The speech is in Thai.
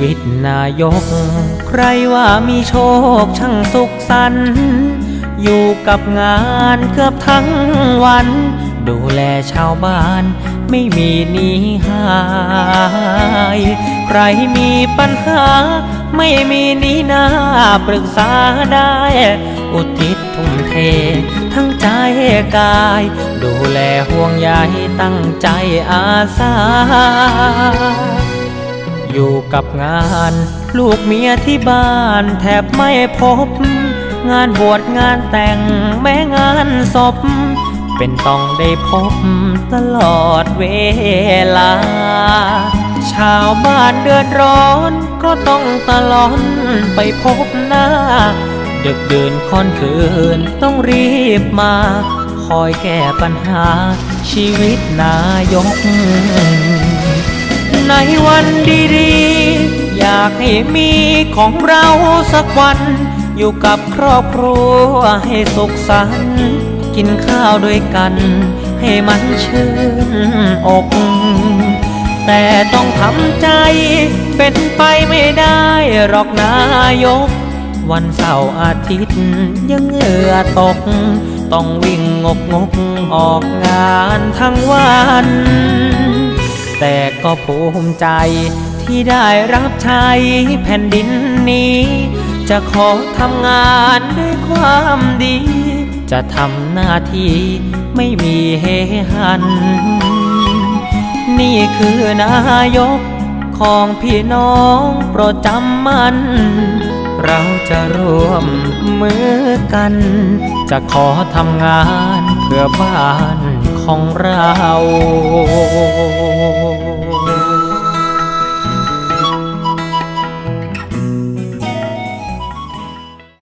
วิตนายก ใครว่ามีโชคช่างสุขสันต์อยู่กับงานเกือบทั้งวัน ดูแลชาวบ้านไม่มีหนีหาย ใครมีปัญหา ไม่มีหนีหน้าปรึกษาได้ อุทิศทุ่มเท ทั้งใจกาย ดูแลห่วงใยตั้งใจอาสา อยู่กับงาน ลูกเมียที่บ้านแทบไม่พบ งานบวชงานแต่งแม้งานศพ เป็นต้องได้พบตลอดเวลา ชาวบ้านเดือดร้อนก็ต้องตลอนไปพบหน้า ดึกดื่นค่อนคืนต้องรีบมา คอยแก้ปัญหาชีวิตนายก ในวันดีๆ อยากให้มีของเราสักวัน อยู่กับครอบครัวให้สุขสันต์กินข้าวด้วยกัน ให้มันชื่นอก แต่ต้องทำใจเป็นไปไม่ได้หรอกนายก วันเสาร์อาทิตย์ยังเหงื่อตก ต้องวิ่งงกงกออกงานทั้งวัน แต่ก็ภูมิใจที่ได้รับใช้แผ่นดินนี้ จะขอทำงานด้วยความดี จะทำหน้าที่ไม่มีเฮหัน นี่คือนายกของพี่น้องโปรดจำมัน เราจะร่วมมือกัน จะขอทำงานเพื่อบ้าน ของเรา